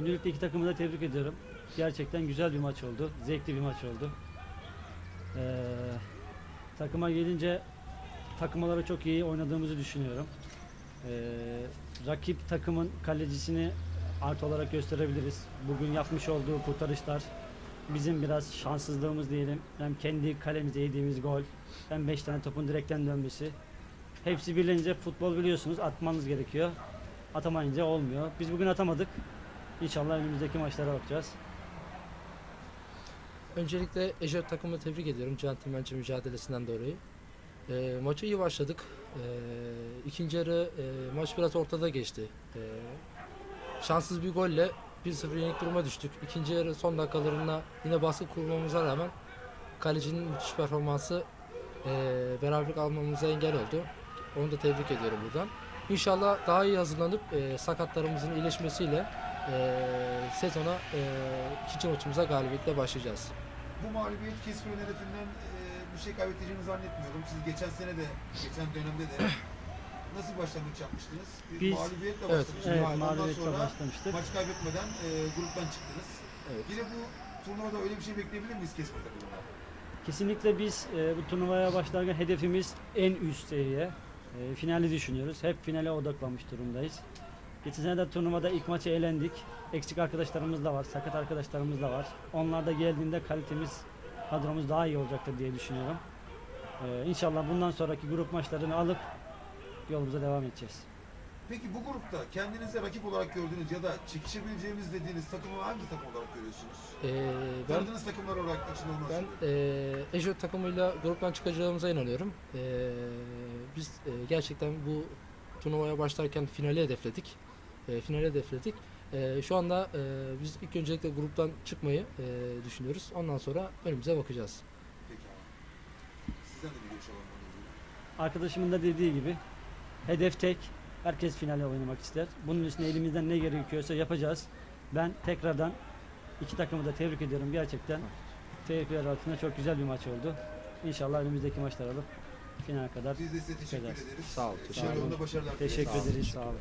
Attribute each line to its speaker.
Speaker 1: Öncelikle iki takımı da tebrik ediyorum. Gerçekten güzel bir maç oldu. Zevkli bir maç oldu. Ee, takıma gelince takım olarak çok iyi oynadığımızı düşünüyorum. Ee, rakip takımın kalecisini artı olarak gösterebiliriz. Bugün yapmış olduğu kurtarışlar bizim biraz şanssızlığımız diyelim. Hem kendi kalemize yediğimiz gol hem 5 tane topun direkten dönmesi. Hepsi birlenince futbol biliyorsunuz atmanız gerekiyor. Atamayınca olmuyor. Biz bugün atamadık. İnşallah önümüzdeki maçlara bakacağız.
Speaker 2: Öncelikle Ejot takımını tebrik ediyorum centilmence mücadelesinden dolayı. E, maça iyi başladık. E, ikinci yarı e, maç biraz ortada geçti. E, şanssız bir golle 1-0 yenik duruma düştük. İkinci yarı son dakikalarında yine baskı kurmamıza rağmen kalecinin müthiş performansı e, beraberlik almamıza engel oldu. Onu da tebrik ediyorum buradan. İnşallah daha iyi hazırlanıp e, sakatlarımızın iyileşmesiyle sezona e, ikinci maçımıza galibiyetle başlayacağız.
Speaker 3: Bu mağlubiyet Kesper'in hedefinden e, bir şey kaybedeceğini zannetmiyorum. Siz geçen sene de, geçen dönemde de nasıl başlangıç yapmıştınız? Bir
Speaker 1: Biz-
Speaker 3: mağlubiyetle
Speaker 2: Evet,
Speaker 3: başlamıştınız.
Speaker 1: Evet,
Speaker 3: Ondan
Speaker 1: mağlubiyetle
Speaker 3: sonra
Speaker 1: başlamıştık.
Speaker 3: maç kaybetmeden e, gruptan çıktınız.
Speaker 2: Evet.
Speaker 3: Yine bu turnuvada öyle bir şey bekleyebilir miyiz Kesper takımından?
Speaker 1: Kesinlikle biz e, bu turnuvaya başlarken hedefimiz en üst seviye. E, finali düşünüyoruz. Hep finale odaklanmış durumdayız. Geçen sene de turnuvada ilk maçı elendik. Eksik arkadaşlarımız da var, sakat arkadaşlarımız da var. Onlar da geldiğinde kalitemiz, kadromuz daha iyi olacaktır diye düşünüyorum. E, inşallah bundan sonraki grup maçlarını alıp yolumuza devam edeceğiz.
Speaker 3: Peki bu grupta kendinize rakip olarak gördüğünüz ya da çekişebileceğimiz dediğiniz takımı hangi takım olarak görüyorsunuz?
Speaker 2: E, ben
Speaker 3: Tanıdığınız takımlar olarak içinde olması.
Speaker 2: Ben e, Ejot takımıyla gruptan çıkacağımıza inanıyorum. E, biz e, gerçekten bu turnuvaya başlarken finali hedefledik. E, finali hedefledik. E, şu anda e, biz ilk öncelikle gruptan çıkmayı e, düşünüyoruz. Ondan sonra önümüze bakacağız.
Speaker 3: Peki abi. Sizden de bir görüş alalım. onunla ilgili.
Speaker 1: Arkadaşımın da dediği gibi hedef tek. Herkes finale oynamak ister. Bunun için elimizden ne gerekiyorsa yapacağız. Ben tekrardan iki takımı da tebrik ediyorum. Gerçekten TFR altında çok güzel bir maç oldu. İnşallah önümüzdeki maçlar alıp finale kadar
Speaker 3: Biz de size teşekkür
Speaker 1: Ederiz.
Speaker 2: Sağ ol,
Speaker 3: E,
Speaker 2: teşekkür
Speaker 3: başarılar dileriz.
Speaker 1: teşekkür
Speaker 2: Sağ olun,
Speaker 1: ederiz. Sağ olun.